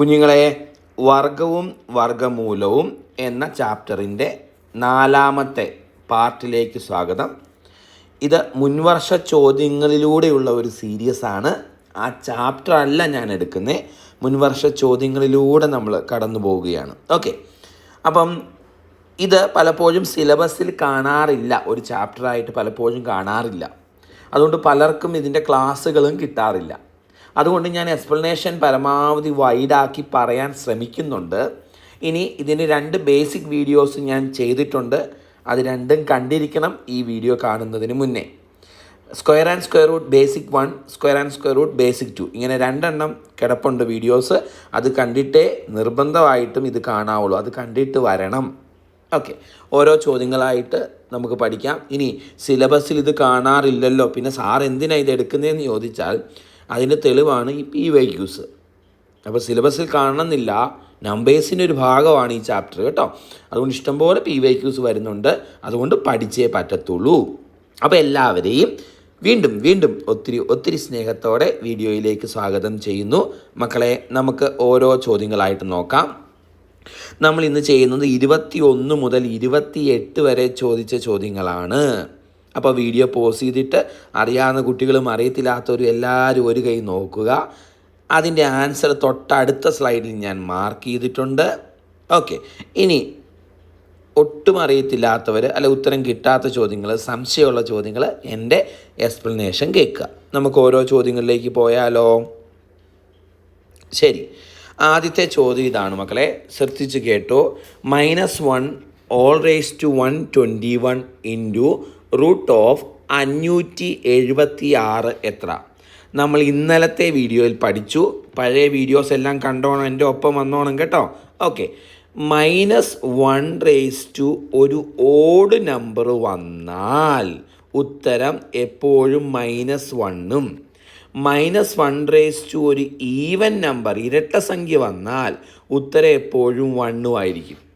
കുഞ്ഞുങ്ങളെ വർഗവും വർഗമൂലവും എന്ന ചാപ്റ്ററിന്റെ നാലാമത്തെ പാർട്ടിലേക്ക് സ്വാഗതം. ഇത് മുൻവർഷ ചോദ്യങ്ങളിലൂടെയുള്ള ഒരു സീരീസ് ആണ്. ആ ചാപ്റ്റർ അല്ല ഞാൻ എടുക്കുന്നത് മുൻവർഷ ചോദ്യങ്ങളിലൂടെ നമ്മൾ കടന്നു പോവുകയാണ്. ഓക്കെ. അപ്പം ഇത് പലപ്പോഴും സിലബസിൽ കാണാറില്ല. ഒരു ചാപ്റ്ററായിട്ട് പലപ്പോഴും കാണാറില്ല. അതുകൊണ്ട് പലർക്കും ഇതിന്റെ ക്ലാസ്സുകളും കിട്ടാറില്ല. അതുകൊണ്ട് ഞാൻ എക്സ്പ്ലനേഷൻ പരമാവധി വൈഡാക്കി പറയാൻ ശ്രമിക്കുന്നുണ്ട്. ഇനി ഇതിന് രണ്ട് ബേസിക് വീഡിയോസ് ഞാൻ ചെയ്തിട്ടുണ്ട്. അത് രണ്ടും കണ്ടിരിക്കണം ഈ വീഡിയോ കാണുന്നതിന് മുന്നേ. Square and square root basic one square and square root basic two ഇങ്ങനെ രണ്ടെണ്ണം കിടപ്പുണ്ട് വീഡിയോസ് അത് കണ്ടിട്ടേ നിർബന്ധമായിട്ടും ഇത് കാണാവുള്ളൂ. അത് കണ്ടിട്ട് വരണം. ഓക്കെ ഓരോ ചോദ്യങ്ങളായിട്ട് നമുക്ക് പഠിക്കാം. ഇനി സിലബസിൽ ഇത് കാണാറില്ലല്ലോ. പിന്നെ സാർ എന്തിനാണ് ഇത് എടുക്കുന്നതെന്ന് ചോദിച്ചാൽ അതിന്റെ തെളിവാണ് ഈ പി വൈ ക്യൂസ് അപ്പോൾ സിലബസിൽ കാണണമെന്നില്ല. നമ്പേഴ്സിന്റെ ഒരു ഭാഗമാണ് ഈ ചാപ്റ്റർ കേട്ടോ. അതുകൊണ്ട് ഇഷ്ടംപോലെ പി വൈ ക്യൂസ് വരുന്നുണ്ട്. അതുകൊണ്ട് പഠിച്ചേ പറ്റത്തുള്ളൂ. അപ്പോൾ എല്ലാവരെയും വീണ്ടും വീണ്ടും ഒത്തിരി ഒത്തിരി സ്നേഹത്തോടെ വീഡിയോയിലേക്ക് സ്വാഗതം ചെയ്യുന്നു. മക്കളെ നമുക്ക് ഓരോ ചോദ്യങ്ങളായിട്ട് നോക്കാം. നമ്മൾ ഇന്ന് ചെയ്യുന്നത് ഇരുപത്തി ഒന്ന് മുതൽ ഇരുപത്തി എട്ട് വരെ ചോദിച്ച ചോദ്യങ്ങളാണ്. അപ്പോൾ വീഡിയോ പോസ് ചെയ്തിട്ട് അറിയാവുന്ന കുട്ടികളും അറിയത്തില്ലാത്തവരും എല്ലാവരും ഒരു കൈ നോക്കുക. അതിന്റെ ആൻസർ തൊട്ടടുത്ത സ്ലൈഡിൽ ഞാൻ മാർക്ക് ചെയ്തിട്ടുണ്ട്. ഓക്കെ. ഇനി ഒട്ടും അറിയത്തില്ലാത്തവർ അല്ല ഉത്തരം കിട്ടാത്ത ചോദ്യങ്ങൾ സംശയമുള്ള ചോദ്യങ്ങൾ എന്റെ എക്സ്പ്ലനേഷൻ കേൾക്കുക. നമുക്ക് ഓരോ ചോദ്യങ്ങളിലേക്ക് പോയാലോ? ശരി. ആദ്യത്തെ ചോദ്യം ഇതാണ് മക്കളെ. ശ്രദ്ധിച്ച് കേട്ടോ. Minus one whole raise to one twenty one into root of അഞ്ഞൂറ്റി എഴുപത്തി ആറ് എത്ര? നമ്മൾ ഇന്നലത്തെ വീഡിയോയിൽ പഠിച്ചു. പഴയ വീഡിയോസ് എല്ലാം കണ്ടോണം എന്റെ ഒപ്പം വന്നോണം കേട്ടോ. Okay. Minus one raise to ഒരു ഓഡ് നമ്പർ വന്നാൽ ഉത്തരം എപ്പോഴും മൈനസ് വണ്ണും. മൈനസ് വൺ റേസ് ടു ഒരു ഈവൻ നമ്പർ ഇരട്ട സംഖ്യ വന്നാൽ ഉത്തരം എപ്പോഴും വണ്ണും ആയിരിക്കും.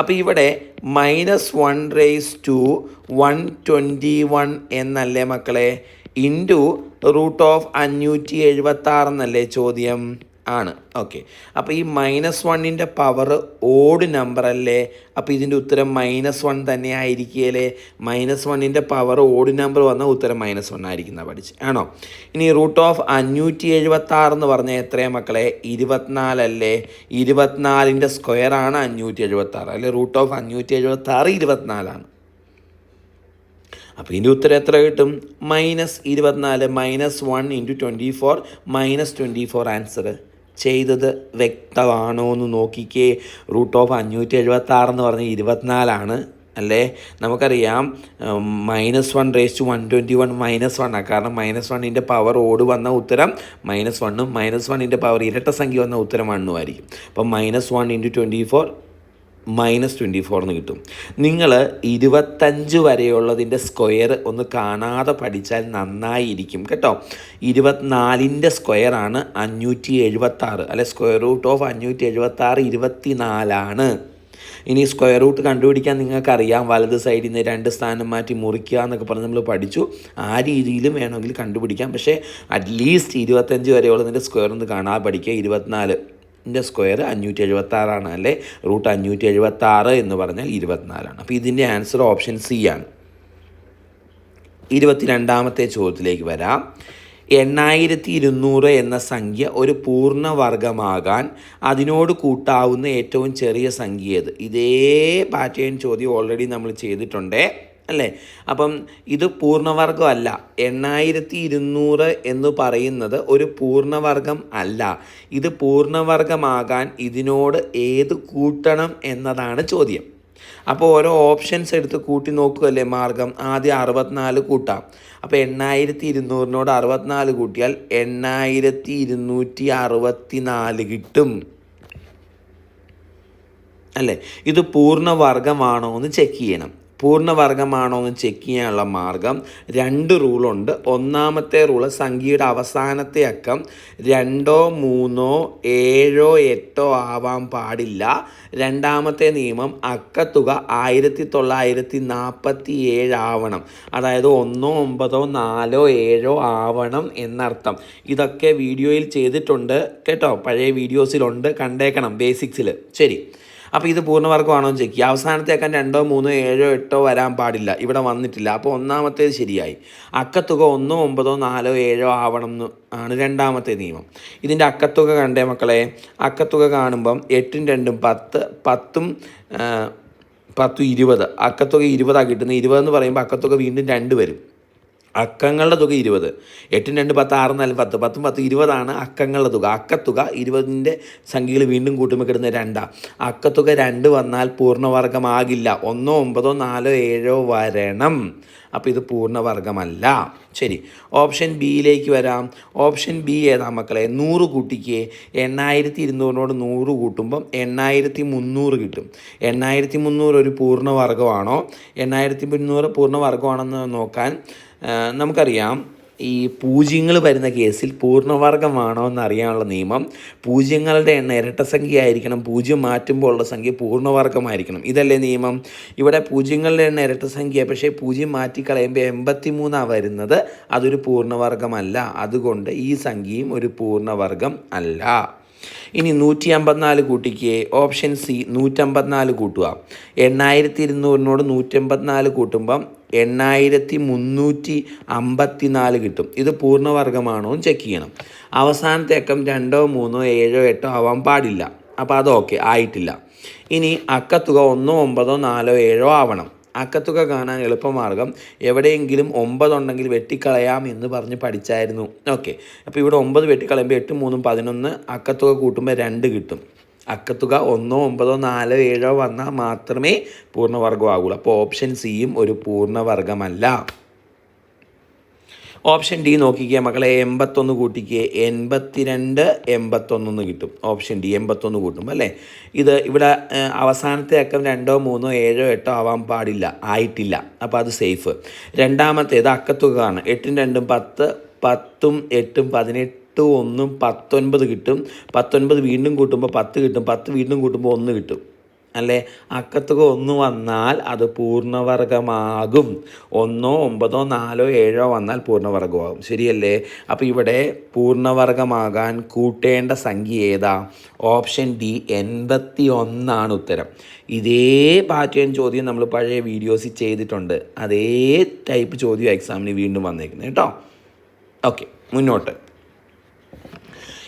അപ്പോൾ ഇവിടെ minus one raise to one twenty one എന്നല്ലേ മക്കളെ? ഇന്റു റൂട്ട് ഓഫ് അഞ്ഞൂറ്റി എഴുപത്താറെന്നല്ലേ ചോദ്യം? ആണ്. ഓക്കെ അപ്പോൾ ഈ മൈനസ് വണ്ണിന്റെ പവർ ഓഡ് നമ്പർ അല്ലേ? അപ്പോൾ ഇതിന്റെ ഉത്തരം മൈനസ് വൺ തന്നെ ആയിരിക്കുകയല്ലേ? മൈനസ് വണ്ണിന്റെ പവർ ഓഡ് നമ്പർ വന്നാൽ ഉത്തരം മൈനസ് വൺ ആയിരിക്കുന്ന പഠിച്ച്. ആണോ? ഇനി റൂട്ട് ഓഫ് അഞ്ഞൂറ്റി എഴുപത്തി ആറ് എന്ന് പറഞ്ഞാൽ എത്രയാണ് മക്കളെ? ഇരുപത്തിനാലല്ലേ ഇരുപത്തിനാലിന്റെ സ്ക്വയറാണ് അഞ്ഞൂറ്റി എഴുപത്തി ആറ് അല്ലെ? റൂട്ട് ഓഫ് അഞ്ഞൂറ്റി എഴുപത്തി ആറ് ഇരുപത്തിനാലാണ് അപ്പോൾ ഇതിന്റെ ഉത്തരം എത്ര കിട്ടും? മൈനസ് ഇരുപത്തിനാല് minus one into twenty four minus twenty four answer ചെയ്തത് വ്യക്തമാണോ എന്ന് നോക്കിക്കേ. റൂട്ട് ഓഫ് അഞ്ഞൂറ്റി എഴുപത്തി ആറ് എന്ന് പറഞ്ഞാൽ ഇരുപത്തിനാലാണ് അല്ലേ? നമുക്കറിയാം minus one raise to one twenty one minus one ആണ് കാരണം മൈനസ് വണ്ണിന്റെ പവർ ഓട് വന്ന ഉത്തരം മൈനസ് വണ്ണും മൈനസ് വണ്ണിന്റെ പവർ ഇരട്ട സംഖ്യ വന്ന ഉത്തരം വണ്ണുമായിരിക്കും അപ്പം minus one into twenty four minus twenty ഫോർന്ന് കിട്ടും. നിങ്ങൾ ഇരുപത്തഞ്ച് വരെയുള്ളതിന്റെ സ്ക്വയർ ഒന്ന് കാണാതെ പഠിച്ചാൽ നന്നായിരിക്കും കേട്ടോ. ഇരുപത്തിനാലിന്റെ സ്ക്വയറാണ് അഞ്ഞൂറ്റി എഴുപത്താറ് അല്ലെ സ്ക്വയർ റൂട്ട് ഓഫ് അഞ്ഞൂറ്റി എഴുപത്താറ് ഇരുപത്തി നാലാണ് ഇനി സ്ക്വയർ റൂട്ട് കണ്ടുപിടിക്കാൻ നിങ്ങൾക്കറിയാം. വലത് സൈഡിൽ നിന്ന് രണ്ട് സ്ഥാനം മാറ്റി മുറിക്കുക എന്നൊക്കെ പറഞ്ഞ് നമ്മൾ പഠിച്ചു. ആ രീതിയിലും വേണമെങ്കിൽ കണ്ടുപിടിക്കാം. പക്ഷേ അറ്റ്ലീസ്റ്റ് ഇരുപത്തഞ്ച് വരെയുള്ളതിന്റെ സ്ക്വയർ ഒന്ന് കാണാതെ പഠിക്കുക. ഇരുപത്തിനാല്. ന്റെ സ്ക്വയർ അഞ്ഞൂറ്റി എഴുപത്താറാണ് അല്ലേ? റൂട്ട് അഞ്ഞൂറ്റി എഴുപത്താറ് എന്ന് പറഞ്ഞാൽ ഇരുപത്തിനാലാണ്. അപ്പോൾ ഇതിന്റെ ആൻസർ ഓപ്ഷൻ സി ആണ്. ഇരുപത്തിരണ്ടാമത്തെ ചോദ്യത്തിലേക്ക് വരാം. എണ്ണായിരത്തി ഇരുന്നൂറ് എന്ന സംഖ്യ ഒരു പൂർണ വർഗമാകാൻ അതിനോട് കൂട്ടാവുന്ന ഏറ്റവും ചെറിയ സംഖ്യ ഏത്? ഇതേ പാറ്റേൺ ചോദ്യം ഓൾറെഡി നമ്മൾ ചെയ്തിട്ടുണ്ട്. അല്ലേ? അപ്പം ഇത് പൂർണവർഗമല്ല എണ്ണായിരത്തി ഇരുന്നൂറ് എന്ന് പറയുന്നത് ഒരു പൂർണവർഗം അല്ല. ഇത് പൂർണവർഗമാകാൻ ഇതിനോട് ഏത് കൂട്ടണം എന്നതാണ് ചോദ്യം. അപ്പോൾ ഓരോ ഓപ്ഷൻസ് എടുത്ത് കൂട്ടി നോക്കുകയല്ലേ മാർഗം? ആദ്യം അറുപത്തിനാല് കൂട്ടാം. അപ്പോൾ എണ്ണായിരത്തി ഇരുന്നൂറിനോട് അറുപത്തിനാല് കൂട്ടിയാൽ എണ്ണായിരത്തി ഇരുന്നൂറ്റി അറുപത്തി നാല് കിട്ടും. അല്ലേ? ഇത് പൂർണവർഗമാണോ എന്ന് ചെക്ക് ചെയ്യണം. പൂർണവർഗമാണോ എന്ന് ചെക്ക് ചെയ്യാനുള്ള മാർഗം രണ്ട് റൂളുണ്ട്. ഒന്നാമത്തെ റൂൾ സംഖ്യയുടെ അവസാനത്തെ അക്കം രണ്ടോ മൂന്നോ ഏഴോ എട്ടോ ആവാൻ പാടില്ല. രണ്ടാമത്തെ നിയമം അക്കത്തുക ആയിരത്തി തൊള്ളായിരത്തി നാൽപ്പത്തി ഏഴ് ആവണം. അതായത് ഒന്നോ ഒമ്പതോ നാലോ ഏഴോ ആവണം എന്നർത്ഥം. ഇതൊക്കെ വീഡിയോയിൽ ചെയ്തിട്ടുണ്ട് കേട്ടോ. പഴയ വീഡിയോസിലുണ്ട്. കണ്ടേക്കണം ബേസിക്സിൽ ശരി. അപ്പോൾ ഇത് പൂർണവർഗമാണോ എന്ന് ചെക്ക് ചെയ്യുക അക്കം രണ്ടോ മൂന്നോ ഏഴോ എട്ടോ വരാൻ പാടില്ല. ഇവിടെ വന്നിട്ടില്ല. അപ്പോൾ ഒന്നാമത്തേത് ശരിയായി. അക്കത്തുക ഒന്നോ ഒമ്പതോ നാലോ ഏഴോ ആവണം എന്ന് ആണ് രണ്ടാമത്തെ നിയമം. ഇതിന്റെ അക്കത്തുക കണ്ടേ മക്കളെ. അക്കത്തുക കാണുമ്പം എട്ടും രണ്ടും പത്ത് പത്തും പത്തും ഇരുപത്. അക്കത്തുക ഇരുപതാണ് കിട്ടുന്നത്. ഇരുപതെന്ന് പറയുമ്പോൾ അക്കത്തുക വീണ്ടും രണ്ട് വരും. അക്കങ്ങളുടെ തുക ഇരുപത്. എട്ടും രണ്ട് പത്ത് ആറ് നാല് പത്ത്. പത്തും പത്ത് ഇരുപതാണ് അക്കങ്ങളുടെ തുക. അക്കത്തുക ഇരുപതിന്റെ സംഖ്യകൾ വീണ്ടും കൂട്ടുമ്പോൾ കിട്ടുന്ന രണ്ടാണ് അക്കത്തുക രണ്ട് വന്നാൽ പൂർണവർഗമാകില്ല. ഒന്നോ ഒമ്പതോ നാലോ ഏഴോ വരണം. അപ്പോൾ ഇത് പൂർണവർഗമല്ല. ശരി. ഓപ്ഷൻ ബിയിലേക്ക് വരാം. ഓപ്ഷൻ ബി ഏതാ മക്കളെ? നൂറ് കൂട്ടിക്ക്. എണ്ണായിരത്തി ഇരുന്നൂറിനോട് നൂറ് കൂട്ടുമ്പം എണ്ണായിരത്തി മുന്നൂറ് കിട്ടും. എണ്ണായിരത്തി മുന്നൂറ് ഒരു പൂർണവർഗമാണോ? എണ്ണായിരത്തി മുന്നൂറ് പൂർണവർഗമാണെന്ന് നോക്കാൻ നമുക്കറിയാം ഈ പൂജ്യങ്ങൾ വരുന്ന കേസിൽ പൂർണവർഗമാണോ എന്നറിയാനുള്ള നിയമം പൂജ്യങ്ങളുടെ എണ്ണം ഇരട്ടസംഖ്യ ആയിരിക്കണം പൂജ്യം മാറ്റുമ്പോൾ ഉള്ള സംഖ്യ പൂർണവർഗമായിരിക്കണം. ഇതല്ലേ നിയമം? ഇവിടെ പൂജ്യങ്ങളുടെ എണ്ണം ഇരട്ടസംഖ്യ പക്ഷേ പൂജ്യം മാറ്റിക്കളയുമ്പോൾ എൺപത്തി മൂന്നാണ് വരുന്നത് അതൊരു പൂർണവർഗമല്ല. അതുകൊണ്ട് ഈ സംഖ്യയും ഒരു പൂർണവർഗം അല്ല. ഇനി നൂറ്റി അമ്പത്തിനാല് കൂട്ടിക്ക് ഓപ്ഷൻ സി നൂറ്റമ്പത്തിനാല് കൂട്ടുക. എണ്ണായിരത്തി ഇരുന്നൂറിനോട് നൂറ്റമ്പത്തിനാല് കൂട്ടുമ്പം എണ്ണായിരത്തി മുന്നൂറ്റി അമ്പത്തി നാല് കിട്ടും. ഇത് പൂർണവർഗമാണോ എന്ന് ചെക്ക് ചെയ്യണം. അവസാനത്തെ അക്കം രണ്ടോ മൂന്നോ ഏഴോ എട്ടോ ആവാൻ പാടില്ല. അപ്പോൾ അത് ഓക്കെ ആയിട്ടില്ല. ഇനി അക്കത്തുക ഒന്നോ ഒമ്പതോ നാലോ ഏഴോ ആവണം. അക്കത്തുക കാണാൻ എളുപ്പമാർഗം. എവിടെയെങ്കിലും ഒമ്പതുണ്ടെങ്കിൽ വെട്ടിക്കളയാം എന്ന് പറഞ്ഞ് പഠിച്ചായിരുന്നു. ഓക്കെ. അപ്പോൾ ഇവിടെ ഒമ്പത് വെട്ടിക്കളയുമ്പോൾ എട്ട് മൂന്നും പതിനൊന്ന് അക്കത്തുക കൂട്ടുമ്പോൾ രണ്ട് കിട്ടും. അക്കത്തുക ഒന്നോ ഒമ്പതോ നാലോ ഏഴോ വന്നാൽ മാത്രമേ പൂർണവർഗമാകുള്ളൂ അപ്പോൾ ഓപ്ഷൻ സിയും ഒരു പൂർണവർഗമല്ല ഓപ്ഷൻ ഡി നോക്കിക്കുക മക്കളെ എൺപത്തൊന്ന് കൂട്ടിക്ക് എൺപത്തിരണ്ട് എൺപത്തൊന്നെന്ന് കിട്ടും. ഓപ്ഷൻ ഡി എൺപത്തൊന്ന് കൂട്ടും അല്ലേ? ഇത് ഇവിടെ അവസാനത്തെ അക്കം രണ്ടോ മൂന്നോ ഏഴോ എട്ടോ ആവാൻ പാടില്ല ആയിട്ടില്ല. അപ്പോൾ അത് സേഫ്. രണ്ടാമത്തേത് ഇത് ആണ് എട്ടും രണ്ടും പത്ത് പത്തും എട്ടും പതിനെട്ട് ഒന്നും പത്തൊൻപത് കിട്ടും. പത്തൊൻപത് വീണ്ടും കൂട്ടുമ്പോൾ പത്ത് കിട്ടും. പത്ത് വീണ്ടും കൂട്ടുമ്പോൾ ഒന്ന് കിട്ടും. അല്ലേ? അക്കത്തുക ഒന്ന് വന്നാൽ അത് പൂർണവർഗമാകും. ഒന്നോ ഒമ്പതോ നാലോ ഏഴോ വന്നാൽ പൂർണവർഗമാകും. ശരിയല്ലേ? അപ്പോൾ ഇവിടെ പൂർണവർഗമാകാൻ കൂട്ടേണ്ട സംഖ്യ ഏതാ? ഓപ്ഷൻ ഡി എൺപത്തി ഒന്നാണ് ഉത്തരം. ഇതേ പാറ്റേൺ ചോദ്യം നമ്മൾ പഴയ വീഡിയോസിൽ ചെയ്തിട്ടുണ്ട്. അതേ ടൈപ്പ് ചോദ്യം എക്സാമിന് വീണ്ടും വന്നേക്കുന്നത് കേട്ടോ. ഓക്കെ മുന്നോട്ട്.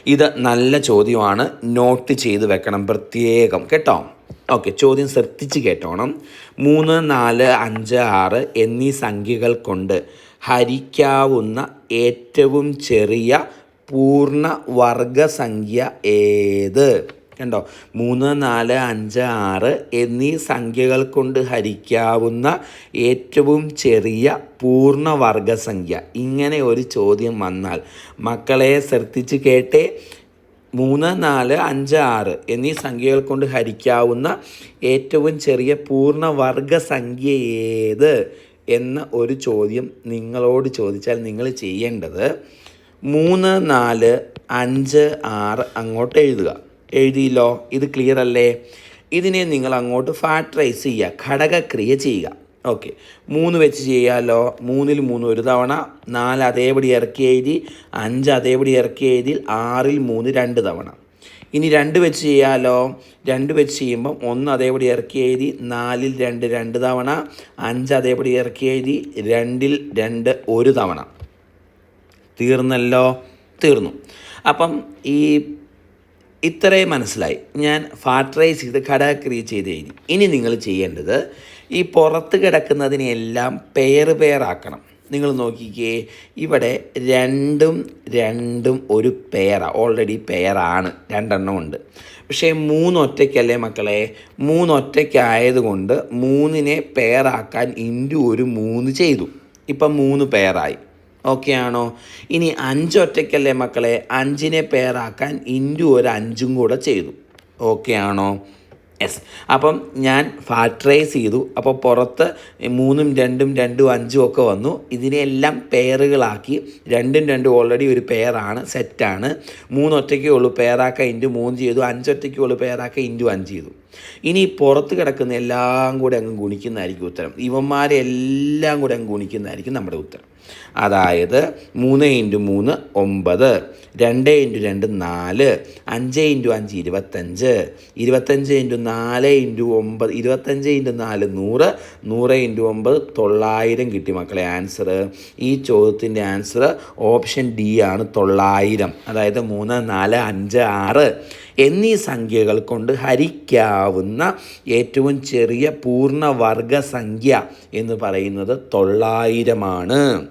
ഇത് നല്ല ചോദ്യമാണ്. നോട്ട് ചെയ്ത് വെക്കണം പ്രത്യേകം. കേട്ടോ? ഓക്കെ ചോദ്യം ശ്രദ്ധിച്ച് കേട്ടോണം. മൂന്ന് നാല് അഞ്ച് ആറ് എന്നീ സംഖ്യകൾ കൊണ്ട് ഹരിക്കാവുന്ന ഏറ്റവും ചെറിയ പൂർണ വർഗസംഖ്യ ഏത്? കണ്ടോ? മൂന്ന് നാല് അഞ്ച് ആറ് എന്നീ സംഖ്യകൾ കൊണ്ട് ഹരിക്കാവുന്ന ഏറ്റവും ചെറിയ പൂർണ വർഗസംഖ്യ ഇങ്ങനെ ഒരു ചോദ്യം വന്നാൽ മക്കളെ ശ്രദ്ധിച്ച് കേട്ടേ. മൂന്ന് നാല് അഞ്ച് ആറ് എന്നീ സംഖ്യകൾ കൊണ്ട് ഹരിക്കാവുന്ന ഏറ്റവും ചെറിയ പൂർണവർഗസംഖ്യ ഏത് എന്ന ഒരു ചോദ്യം നിങ്ങളോട് ചോദിച്ചാൽ നിങ്ങൾ ചെയ്യേണ്ടത് മൂന്ന് നാല് അഞ്ച് ആറ് അങ്ങോട്ട് എഴുതുക. എഴുതിയില്ലോ? ഇത് ക്ലിയർ അല്ലേ? ഇതിനെ നിങ്ങൾ അങ്ങോട്ട് ഫാക്ടറൈസ് ചെയ്യുക. ഘടകക്രിയ ചെയ്യുക. ഓക്കെ മൂന്ന് വെച്ച് ചെയ്യാമല്ലോ മൂന്നിൽ മൂന്ന് ഒരു തവണ നാല് അതേപടി ഇറക്കി എഴുതി അഞ്ച് അതേപടി ഇറക്കി എഴുതി ആറിൽ മൂന്ന് രണ്ട് തവണ. ഇനി രണ്ട് വെച്ച് ചെയ്യാമല്ലോ രണ്ട് വെച്ച് ചെയ്യുമ്പം ഒന്ന് അതേപടി ഇറക്കി എഴുതി നാലിൽ രണ്ട് രണ്ട് തവണ അഞ്ച് അതേപടി ഇറക്കി എഴുതി രണ്ടിൽ രണ്ട് ഒരു തവണ. തീർന്നല്ലോ? തീർന്നു. അപ്പം ഈ ഇത്രയും മനസ്സിലായി. ഞാൻ ഫാക്ടറൈസ് ചെയ്ത് ഘടകക്രിയ ചെയ്ത് എഴുതി. ഇനി നിങ്ങൾ ചെയ്യേണ്ടത് ഈ പുറത്ത് കിടക്കുന്നതിനെല്ലാം പെയർ പെയറാക്കണം നിങ്ങൾ നോക്കിക്കേ ഇവിടെ രണ്ടും രണ്ടും ഒരു പെയറാണ് ഓൾറെഡി പെയറാണ് രണ്ടെണ്ണം ഉണ്ട്. പക്ഷേ മൂന്നൊറ്റയ്ക്കല്ലേ മക്കളെ? മൂന്നൊറ്റയ്ക്കായതുകൊണ്ട് മൂന്നിനെ പെയറാക്കാൻ ഇന്റു ഒരു മൂന്ന് ചെയ്തു. ഇപ്പം മൂന്ന് പെയറായി ഓക്കെ ആണോ? ഇനി അഞ്ചൊറ്റയ്ക്കല്ലേ മക്കളെ? അഞ്ചിനെ പെയറാക്കാൻ ഇന്റു ഒരു അഞ്ചും കൂടെ ചെയ്തു. ഓക്കെ ആണോ? യെസ് അപ്പം ഞാൻ ഫാക്ടറൈസ് ചെയ്തു. അപ്പോൾ പുറത്ത് മൂന്നും രണ്ടും രണ്ടും അഞ്ചും ഒക്കെ വന്നു. ഇതിനെല്ലാം പെയറുകളാക്കി രണ്ടും രണ്ടും ഓൾറെഡി ഒരു പെയറാണ് സെറ്റാണ് മൂന്നൊറ്റയ്ക്കേ ഉള്ളൂ. പെയറാക്ക ഇന്റു മൂന്ന് ചെയ്തു. അഞ്ചൊറ്റയ്ക്കേ ഉള്ളൂ. പെയറാക്ക ഇന്റു അഞ്ച് ചെയ്തു. ഇനി പുറത്ത് കിടക്കുന്ന എല്ലാം കൂടെ അങ്ങ് ഗുണിക്കുന്നതായിരിക്കും ഉത്തരം. ഇവന്മാരെ എല്ലാം കൂടെ അങ്ങ് ഗുണിക്കുന്നതായിരിക്കും നമ്മുടെ ഉത്തരം. അതായത് മൂന്ന് ഇന്റു മൂന്ന് ഒമ്പത് രണ്ട് ഇന്റു രണ്ട് നാല് അഞ്ച് ഇന്റു അഞ്ച് ഇരുപത്തഞ്ച് ഇരുപത്തഞ്ച് ഇന്റു നാല് ഇന്റു ഒമ്പത് ഇരുപത്തഞ്ച് ഇന്റു നാല് നൂറ് നൂറ് ഇന്റു ഒമ്പത് തൊള്ളായിരം കിട്ടി മക്കളെ ആൻസർ ഈ ചോദ്യത്തിന്റെ ആൻസർ ഓപ്ഷൻ ഡി ആണ് തൊള്ളായിരം. അതായത് മൂന്ന് നാല് അഞ്ച് ആറ്. എന്നീ സംഖ്യകൾ കൊണ്ട് ഹരിക്കാവുന്ന ഏറ്റവും ചെറിയ പൂർണവർഗ സംഖ്യ എന്ന് പറയുന്നത് തൊള്ളായിരമാണ്.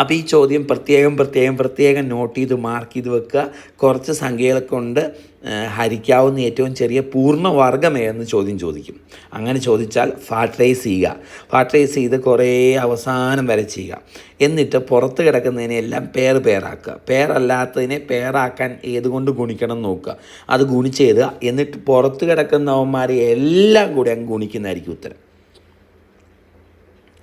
അപ്പോൾ ഈ ചോദ്യം പ്രത്യേകം പ്രത്യേകം പ്രത്യേകം നോട്ട് ചെയ്ത് മാർക്ക് ചെയ്ത് വെക്കുക. കുറച്ച് സംഖ്യകളെ കൊണ്ട് ഹരിക്കാവുന്ന ഏറ്റവും ചെറിയ പൂർണവർഗം ഏതെന്ന് ചോദ്യം ചോദിക്കും. അങ്ങനെ ചോദിച്ചാൽ ഫാക്ടറൈസ് ചെയ്യുക. ഫാക്ടറൈസ് ചെയ്ത് കുറേ അവസാനം വരെ ചെയ്യുക. എന്നിട്ട് പുറത്ത് കിടക്കുന്നതിനെ എല്ലാം പേർ പേരാക്കുക പേരല്ലാത്തതിനെ പേരാക്കാൻ ഏതുകൊണ്ട് ഗുണിക്കണം എന്ന് നോക്കുക. അത് ഗുണിച്ചെഴുതുക എന്നിട്ട് പുറത്ത് കിടക്കുന്നവന്മാരെ എല്ലാം കൂടി അങ്ങ് ഗുണിക്കുന്നതായിരിക്കും ഉത്തരം.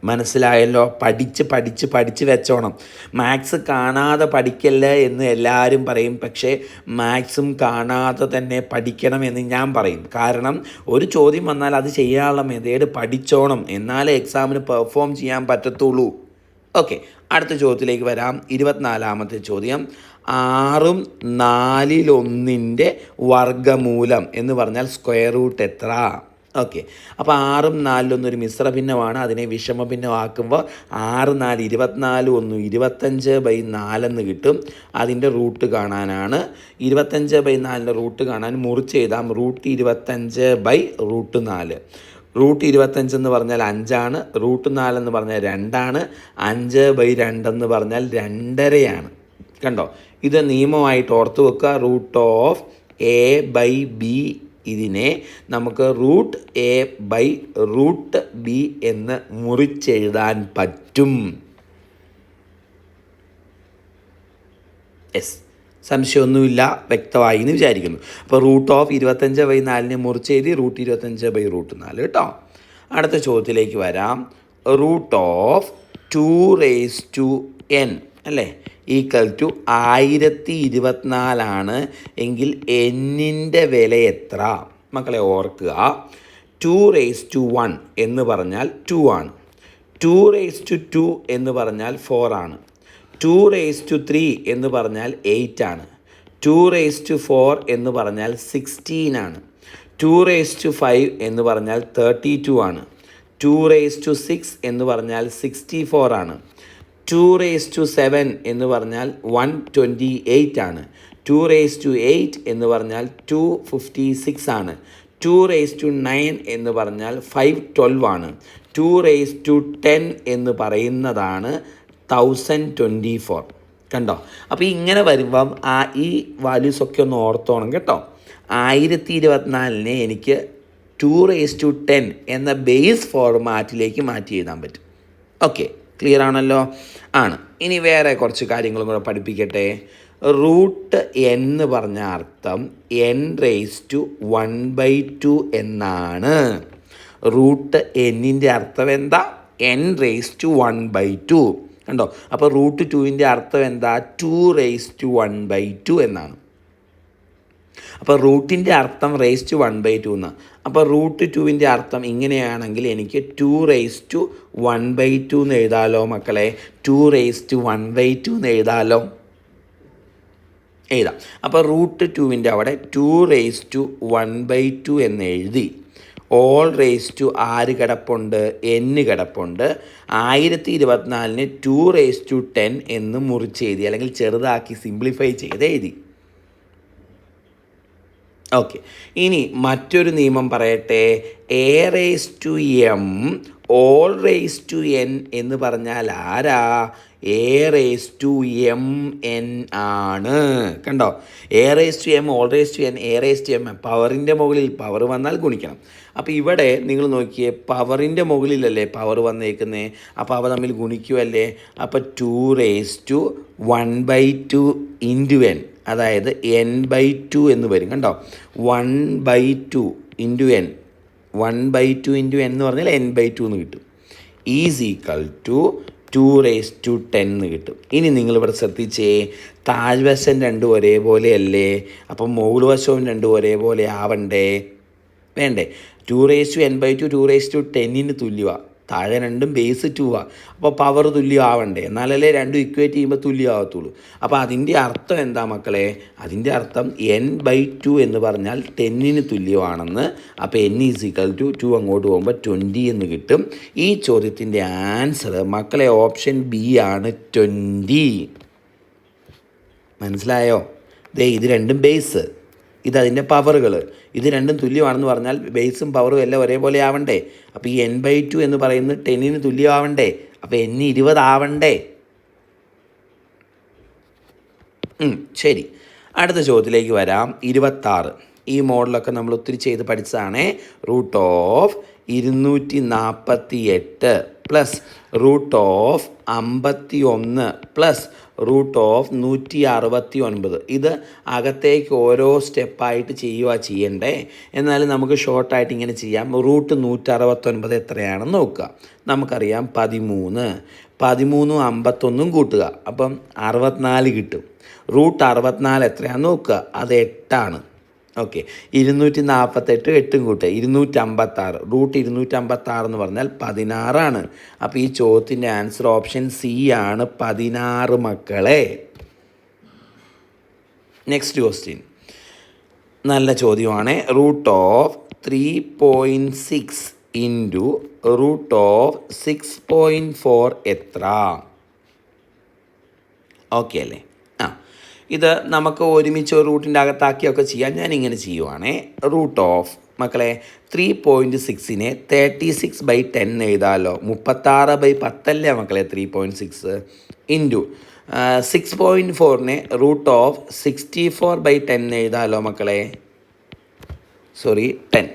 മനസ്സിലായല്ലോ? പഠിച്ച് പഠിച്ച് പഠിച്ച് വെച്ചോണം. മാത്സ് കാണാതെ പഠിക്കല്ല എന്ന് എല്ലാവരും പറയും. പക്ഷേ മാത്സും കാണാതെ തന്നെ പഠിക്കണം എന്ന് ഞാൻ പറയും. കാരണം ഒരു ചോദ്യം വന്നാൽ അത് ചെയ്യാനുള്ള മെതേഡ് പഠിച്ചോണം. എന്നാലേ എക്സാമിന് പെർഫോം ചെയ്യാൻ പറ്റത്തുള്ളൂ. ഓക്കെ അടുത്ത ചോദ്യത്തിലേക്ക് വരാം. ഇരുപത്തിനാലാമത്തെ ചോദ്യം. ആറും നാലിലൊന്നിന്റെ വർഗമൂലം എന്ന് പറഞ്ഞാൽ സ്ക്വയർ റൂട്ട് എത്ര ഓക്കെ അപ്പോൾ ആറും നാലിലും ഒന്നൊരു മിശ്ര ഭിന്നമാണ് അതിനെ വിഷമ ഭിന്നമാക്കുമ്പോൾ ആറ് നാല് ഇരുപത്തിനാല് ഒന്ന് ഇരുപത്തഞ്ച് ബൈ നാലെന്ന് കിട്ടും. അതിന്റെ റൂട്ട് കാണാനാണ്. ഇരുപത്തഞ്ച് ബൈ നാലിന്റെ റൂട്ട് കാണാൻ മുറിച്ച് എഴുതാം. റൂട്ട് ഇരുപത്തഞ്ച് ബൈ റൂട്ട് നാല്. റൂട്ട് ഇരുപത്തഞ്ച് എന്ന് പറഞ്ഞാൽ അഞ്ചാണ്. റൂട്ട് നാലെന്ന് പറഞ്ഞാൽ രണ്ടാണ്. അഞ്ച് ബൈ രണ്ടെന്ന് പറഞ്ഞാൽ രണ്ടരയാണ്. കണ്ടോ? ഇത് നിയമമായിട്ട് ഓർത്ത് വെക്കുക. Root of A by B ഇതിനെ നമുക്ക് root A by root B എന്ന് മുറിച്ചെഴുതാൻ പറ്റും. എസ് സംശയമൊന്നുമില്ല വ്യക്തമായി എന്ന് വിചാരിക്കുന്നു. അപ്പോൾ റൂട്ട് ഓഫ് ഇരുപത്തഞ്ച് ബൈ നാലിനെ മുറിച്ച് എഴുതി റൂട്ട് ഇരുപത്തഞ്ച് ബൈ റൂട്ട് നാല് കേട്ടോ. അടുത്ത ചോദ്യത്തിലേക്ക് വരാം. Root of two raise to N അല്ലേ? ഈക്വൽ ടു ആയിരത്തി ഇരുപത്തിനാലാണ് എങ്കിൽ എന്നിന്റെ വില എത്ര? മക്കളെ ഓർക്കുക. ടു റേസ് ടു വൺ എന്ന് പറഞ്ഞാൽ ടു ആണ്. ടു റേസ് ടു ടു എന്ന് പറഞ്ഞാൽ ഫോർ ആണ്. ടു റേസ് ടു ത്രീ എന്ന് പറഞ്ഞാൽ എയ്റ്റ് ആണ്. ടു റേസ് ടു ഫോർ എന്ന് പറഞ്ഞാൽ സിക്സ്റ്റീൻ ആണ്. ടു റേസ് ടു ഫൈവ് എന്ന് പറഞ്ഞാൽ തേർട്ടി ടു ആണ്. ടു റേസ് ടു സിക്സ് എന്ന് പറഞ്ഞാൽ സിക്സ്റ്റി ഫോർ ആണ്. ടു റേസ് ടു സെവൻ എന്ന് പറഞ്ഞാൽ വൺ ട്വന്റി എയ്റ്റ് ആണ്. ടു റേസ് ടു എയ്റ്റ് എന്ന് പറഞ്ഞാൽ ടു ഫിഫ്റ്റി സിക്സ് ആണ്. ടു റേസ് ടു നയൻ എന്ന് പറഞ്ഞാൽ ഫൈവ് ട്വൽവ് ആണ്. ടു റേസ് ടു ടെൻ എന്ന് പറയുന്നതാണ് തൗസൻഡ് ട്വന്റി ഫോർ കണ്ടോ? അപ്പോൾ ഇങ്ങനെ വരുമ്പം ആ ഈ വാല്യൂസ് ഒക്കെ ഒന്ന് ഓർത്തോണം കേട്ടോ. ആയിരത്തി ഇരുപത്തിനാലിനെ എനിക്ക് ടു റേസ് ടു ടെൻ എന്ന ബേസ് ഫോർമാറ്റിലേക്ക് മാറ്റി എഴുതാൻ പറ്റും. ഓക്കെ ക്ലിയർ ആണല്ലോ? ആണ്. ഇനി വേറെ കുറച്ച് കാര്യങ്ങളും കൂടെ പഠിപ്പിക്കട്ടെ. റൂട്ട് എന്ന് പറഞ്ഞ അർത്ഥം N raise to one by two എന്നാണ്. റൂട്ട് എന്നിന്റെ അർത്ഥം എന്താ? N raise to one by two കണ്ടോ? അപ്പോൾ റൂട്ട് ടുവിന്റെ അർത്ഥം എന്താ? Two raise to one by two എന്നാണ്. അപ്പോൾ റൂട്ടിന്റെ അർത്ഥം raise to one by two എന്ന് അപ്പോൾ റൂട്ട് ടുവിന്റെ അർത്ഥം ഇങ്ങനെയാണെങ്കിൽ എനിക്ക് two raise to one by two എന്ന് എഴുതാലോ മക്കളെ? Two raise to one by two എന്ന് എഴുതാലോ? എഴുതാം. അപ്പോൾ റൂട്ട് ടുവിന്റെ അവിടെ two raise to one by two എന്ന് എഴുതി. ഓൾ റേസ് ടു ആറ് കിടപ്പുണ്ട്? എന്ന് കിടപ്പുണ്ട്. ആയിരത്തി ഇരുപത്തിനാലിന് ടു റേസ് ടു ടെൻ എന്ന് മുറിച്ച് എഴുതി. അല്ലെങ്കിൽ ചെറുതാക്കി സിംപ്ലിഫൈ ചെയ്ത് എഴുതി. ഓക്കെ ഇനി മറ്റൊരു നിയമം പറയട്ടെ. A raise to M whole raise to N എന്ന് പറഞ്ഞാൽ ആരാ? A raise to M N ആണ്. കണ്ടോ? A raise to M whole raise to N A raise to M പവറിന്റെ മുകളിൽ പവർ വന്നാൽ ഗുണിക്കണം. അപ്പോൾ ഇവിടെ നിങ്ങൾ നോക്കിയേ പവറിന്റെ മുകളിലല്ലേ പവർ വന്നേക്കുന്നേ? അപ്പോൾ അവ തമ്മിൽ ഗുണിക്കുമല്ലേ അപ്പോൾ two raise to one by two into N അതായത് എൻ ബൈ ടു എന്ന് വരും. കണ്ടോ? One by two into N one by two into N എന്ന് പറഞ്ഞാൽ എൻ ബൈ ടു എന്ന് കിട്ടും. Is equal to two raise to ten എന്ന് കിട്ടും. ഇനി നിങ്ങളിവിടെ ശ്രദ്ധിച്ചേ താഴ്വശം രണ്ടും ഒരേപോലെയല്ലേ? അപ്പം മുകൾ രണ്ടും ഒരേപോലെ ആവണ്ടേ? വേണ്ടേ? Two raise to N by two two raise to ടെന്നിന് തുല്യമാണ് താഴെ രണ്ടും ബേസ് ടു ആ. അപ്പോൾ പവർ തുല്യമാവണ്ടേ? എന്നാലല്ലേ രണ്ടും ഇക്വേറ്റ് ചെയ്യുമ്പോൾ തുല്യമാകത്തുള്ളൂ അപ്പോൾ അതിന്റെ അർത്ഥം എന്താ മക്കളെ? അതിന്റെ അർത്ഥം എൻ ബൈ ടു എന്ന് പറഞ്ഞാൽ ടെന്നിന് തുല്യമാണെന്ന്. അപ്പോൾ N is equal to two അങ്ങോട്ട് പോകുമ്പോൾ ട്വന്റി എന്ന് കിട്ടും. ഈ ചോദ്യത്തിന്റെ ആൻസർ മക്കളെ ഓപ്ഷൻ ബി ആണ് ട്വന്റി മനസ്സിലായോ? ദേ ഇത് രണ്ടും ബേസ് ഇതതിന്റെ പവറുകൾ ഇത് രണ്ടും തുല്യമാണെന്ന് പറഞ്ഞാൽ ബേസും പവറും എല്ലാം ഒരേപോലെ ആവണ്ടേ. അപ്പോൾ ഈ എൻ ബൈ ടു എന്ന് പറയുന്നത് ടെന്നിന് തുല്യമാവണ്ടേ. അപ്പോൾ എൻ ഇരുപതാവണ്ടേ ശരി. അടുത്ത ചോദ്യത്തിലേക്ക് വരാം. ഇരുപത്താറ്. ഈ മോഡലൊക്കെ നമ്മൾ ഒത്തിരി ചെയ്ത് പഠിച്ചതാണ്. റൂട്ട് ഓഫ് ഇരുന്നൂറ്റി നാൽപ്പത്തി എട്ട് പ്ലസ് റൂട്ട് ഓഫ് അമ്പത്തി ഒന്ന് പ്ലസ് റൂട്ട് ഓഫ് നൂറ്റി അറുപത്തി ഒൻപത് ഇത് അകത്തേക്ക് ഓരോ സ്റ്റെപ്പായിട്ട് ചെയ്യുക ചെയ്യണ്ടേ. എന്നാലും നമുക്ക് ഷോർട്ടായിട്ട് ഇങ്ങനെ ചെയ്യാം. റൂട്ട് നൂറ്ററുപത്തൊൻപത് എത്രയാണെന്ന് നോക്കുക. നമുക്കറിയാം പതിമൂന്ന്. പതിമൂന്നും അമ്പത്തൊന്നും കൂട്ടുക. അപ്പം അറുപത്തിനാല് കിട്ടും. റൂട്ട് അറുപത്തിനാല് എത്രയാണെന്ന് നോക്കുക. അത് എട്ടാണ്. ഓക്കെ ഇരുന്നൂറ്റി നാൽപ്പത്തെട്ട് എട്ടും കൂട്ടുക ഇരുന്നൂറ്റി അമ്പത്താറ് റൂട്ട് ഇരുന്നൂറ്റി അമ്പത്താറ് എന്ന് പറഞ്ഞാൽ പതിനാറാണ്. അപ്പോൾ ഈ ചോദ്യത്തിന്റെ ആൻസർ ഓപ്ഷൻ സി ആണ് പതിനാറ് മക്കളെ. നെക്സ്റ്റ് ക്വസ്റ്റ്യൻ നല്ല ചോദ്യമാണ്. Root of three point six into root of six point four എത്ര? ഓക്കെ അല്ലേ? ഇത് നമുക്ക് ഒരുമിച്ച് ഒരു റൂട്ടിന്റെ അകത്താക്കിയൊക്കെ ചെയ്യാം. ഞാൻ ഇങ്ങനെ ചെയ്യുവാണേ. റൂട്ട് ഓഫ് മക്കളെ ത്രീ പോയിന്റ് സിക്സിനെ തേർട്ടി സിക്സ് ബൈ ടെൻ എഴുതാമല്ലോ മുപ്പത്താറ് ബൈ പത്തല്ലേ മക്കളെ three point six into six point ഫോറിനെ root of sixty four by ten എഴുതാമല്ലോ മക്കളെ. സോറി ടെൻ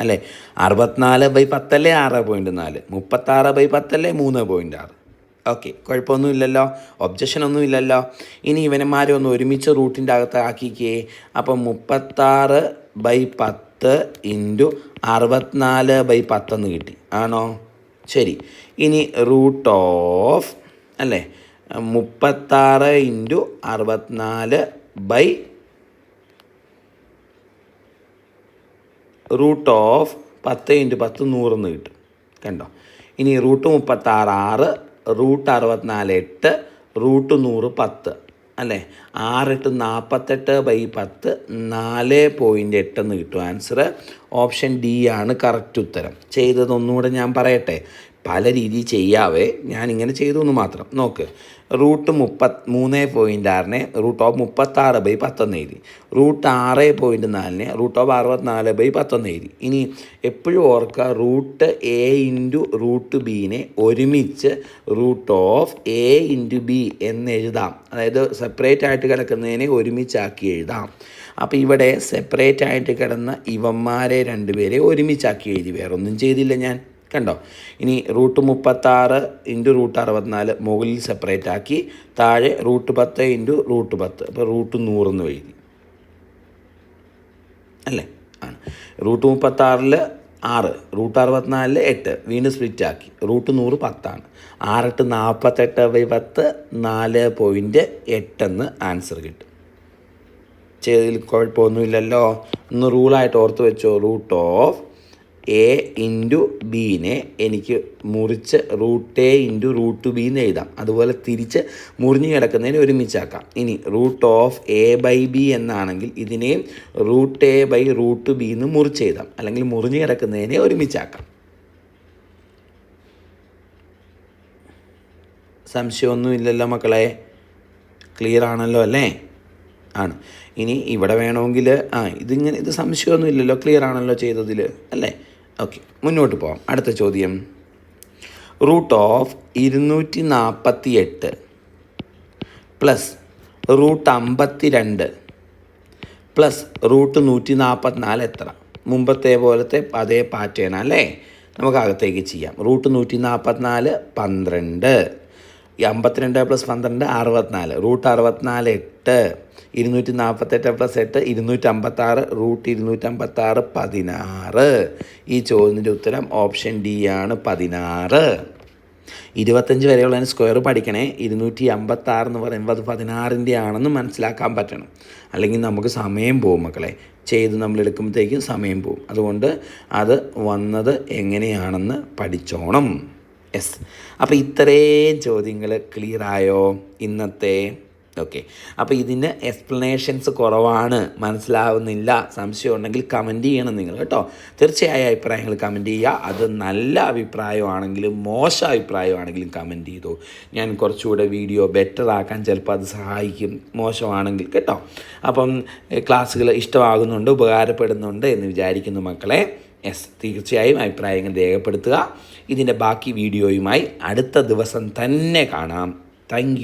അല്ലേ? അറുപത്തിനാല് ബൈ പത്തല്ലേ? ആറ് പോയിന്റ് നാല്. മുപ്പത്താറ് ബൈ പത്തല്ലേ? മൂന്ന് പോയിന്റ് ആറ്. ഓക്കെ കുഴപ്പമൊന്നുമില്ലല്ലോ. ഒബ്ജക്ഷൻ ഒന്നും ഇല്ലല്ലോ ഇനി ഇവനന്മാരെ ഒന്ന് ഒരുമിച്ച് റൂട്ടിന്റെ അകത്ത് ആക്കിക്കേ. അപ്പം മുപ്പത്താറ് ബൈ പത്ത് ഇന്റു അറുപത്തിനാല് ബൈ പത്തെന്ന് കിട്ടി. ആണോ? ശരി. ഇനി റൂട്ട് ഓഫ് അല്ലേ? മുപ്പത്താറ് ഇന്റു അറുപത്തിനാല് ബൈ റൂട്ട് ഓഫ് പത്ത് ഇന്റു പത്ത് നൂറെന്ന് കിട്ടും. കണ്ടോ? ഇനി റൂട്ട് മുപ്പത്താറ് ആറ് റൂട്ട് അറുപത്തിനാല് എട്ട് റൂട്ട് നൂറ് പത്ത് അല്ലേ? ആറെട്ട് നാൽപ്പത്തെട്ട് ബൈ പത്ത് നാല് പോയിന്റ് എട്ടെന്ന് കിട്ടും. ആൻസർ ഓപ്ഷൻ ഡി ആണ്. കറക്റ്റ് ഉത്തരം. ചെയ്തതൊന്നുകൂടെ ഞാൻ പറയട്ടെ. പല രീതിയിൽ ചെയ്യാവേ ഞാൻ ഇങ്ങനെ ചെയ്തു എന്ന് മാത്രം. നോക്ക് റൂട്ട് മുപ്പത് മൂന്ന് പോയിന്റ് ആറിനെ റൂട്ട് ഓഫ് മുപ്പത്താറ് ബൈ പത്തൊന്ന് എഴുതി. റൂട്ട് ആറ് പോയിന്റ് നാലിനെ റൂട്ട് ഓഫ് അറുപത്തിനാല് ബൈ പത്തൊന്ന് എഴുതി. ഇനി എപ്പോഴും ഓർക്കുക റൂട്ട് എ ഇന്റു റൂട്ട് ബീനെ ഒരുമിച്ച് root of A into B എന്ന് എഴുതാം. അതായത് സെപ്പറേറ്റ് ആയിട്ട് കിടക്കുന്നതിനെ ഒരുമിച്ചാക്കി എഴുതാം. അപ്പോൾ ഇവിടെ സെപ്പറേറ്റ് ആയിട്ട് കിടന്ന ഇവന്മാരെ രണ്ടുപേരെ ഒരുമിച്ചാക്കി എഴുതി. വേറൊന്നും ചെയ്തില്ല ഞാൻ. കണ്ടോ? ഇനി റൂട്ട് മുപ്പത്താറ് ഇന്റു റൂട്ട് അറുപത്തിനാല് മുകളിൽ സെപ്പറേറ്റ് ആക്കി താഴെ റൂട്ട് പത്ത് ഇന്റു റൂട്ട് പത്ത്. അപ്പോൾ റൂട്ട് നൂറെന്ന് എഴുതി. അല്ലേ? ആണ്. റൂട്ട് മുപ്പത്താറിൽ ആറ് റൂട്ട് അറുപത്തിനാലിൽ എട്ട്. വീണ്ടും സ്പ്ലിറ്റ് ആക്കി. റൂട്ട് നൂറ് പത്താണ്. ആറെട്ട് നാൽപ്പത്തെട്ട് ബൈ പത്ത് നാല് പോയിന്റ് എട്ടെന്ന് ആൻസർ കിട്ടും. ചെയ്തതിൽ കുഴപ്പമൊന്നുമില്ലല്ലോ. ഒന്ന് റൂളായിട്ട് ഓർത്ത് വെച്ചോ. റൂട്ട് ഓഫ് എ ഇന്റു ബീനെ എനിക്ക് മുറിച്ച് root A into root B എന്ന് എഴുതാം. അതുപോലെ തിരിച്ച് മുറിഞ്ഞ് കിടക്കുന്നതിനെ ഒരുമിച്ചാക്കാം. ഇനി root of A by B എന്നാണെങ്കിൽ ഇതിനെയും root A by root B എന്ന് മുറിച്ച് എഴുതാം. അല്ലെങ്കിൽ മുറിഞ്ഞ് കിടക്കുന്നതിനെ ഒരുമിച്ചാക്കാം. സംശയമൊന്നുമില്ലല്ലോ മക്കളെ. ക്ലിയർ ആണല്ലോ അല്ലേ? ആണ്. ഇനി ഇവിടെ വേണമെങ്കിൽ ആ ഇതിങ്ങനെ ഇത് സംശയമൊന്നും ഇല്ലല്ലോ. ക്ലിയർ ആണല്ലോ ചെയ്തതിൽ അല്ലേ? ഓക്കെ മുന്നോട്ട് പോവാം. അടുത്ത ചോദ്യം. റൂട്ട് ഓഫ് ഇരുന്നൂറ്റി നാൽപ്പത്തി എട്ട് പ്ലസ് റൂട്ട് അമ്പത്തി രണ്ട് പ്ലസ് റൂട്ട് നൂറ്റി നാൽപ്പത്തിനാല് എത്ര? മുമ്പത്തെ പോലത്തെ അതേ പാറ്റേൺ അല്ലേ? നമുക്ക് അകത്തേക്ക് ചെയ്യാം. റൂട്ട് നൂറ്റി നാൽപ്പത്തിനാല് പന്ത്രണ്ട്. അമ്പത്തിരണ്ട് പ്ലസ് പന്ത്രണ്ട് അറുപത്തിനാല്. റൂട്ട് അറുപത്തിനാല് എട്ട് ഇരുന്നൂറ്റി നാൽപ്പത്തെട്ട് പ്ലസ് എട്ട് ഇരുന്നൂറ്റമ്പത്താറ്. റൂട്ട് ഇരുന്നൂറ്റമ്പത്താറ് പതിനാറ്. ഈ ചോദ്യത്തിന്റെ ഉത്തരം ഓപ്ഷൻ ഡി ആണ് പതിനാറ്. ഇരുപത്തഞ്ച് വരെയുള്ളതിന് സ്ക്വയർ പഠിക്കണേ. ഇരുന്നൂറ്റി അമ്പത്താറ് എന്ന് പറയുമ്പോൾ അത് പതിനാറിന്റെ ആണെന്ന് മനസ്സിലാക്കാൻ പറ്റണം. അല്ലെങ്കിൽ നമുക്ക് സമയം പോകും മക്കളെ. ചെയ്ത് നമ്മൾ എടുക്കുമ്പോഴത്തേക്കും സമയം പോകും അതുകൊണ്ട് അത് വന്നത് എങ്ങനെയാണെന്ന് പഠിച്ചോണം. യെസ് അപ്പോൾ ഇത്രയും ചോദ്യങ്ങൾ ക്ലിയർ ആയോ? ഇന്നത്തെ ഓക്കെ അപ്പോൾ ഇതിന് എക്സ്പ്ലനേഷൻസ് കുറവാണ്. മനസ്സിലാവുന്നില്ല. സംശയം ഉണ്ടെങ്കിൽ കമന്റ് ചെയ്യണം നിങ്ങൾ കേട്ടോ. തീർച്ചയായും അഭിപ്രായങ്ങൾ കമന്റ് ചെയ്യുക. അത് നല്ല അഭിപ്രായമാണെങ്കിലും മോശം അഭിപ്രായമാണെങ്കിലും കമന്റ് ചെയ്തു. ഞാൻ കുറച്ചുകൂടെ വീഡിയോ ബെറ്റർ ആക്കാൻ ചിലപ്പോൾ അത് സഹായിക്കും. മോശമാണെങ്കിൽ കേട്ടോ. അപ്പം ക്ലാസ്സുകൾ ഇഷ്ടമാകുന്നുണ്ട് ഉപകാരപ്പെടുന്നുണ്ട് എന്ന് വിചാരിക്കുന്നു മക്കളെ. യെസ് തീർച്ചയായും അഭിപ്രായങ്ങൾ രേഖപ്പെടുത്തുക. ഇതിന്റെ ബാക്കി വീഡിയോയുമായി അടുത്ത ദിവസം തന്നെ കാണാം. താങ്ക്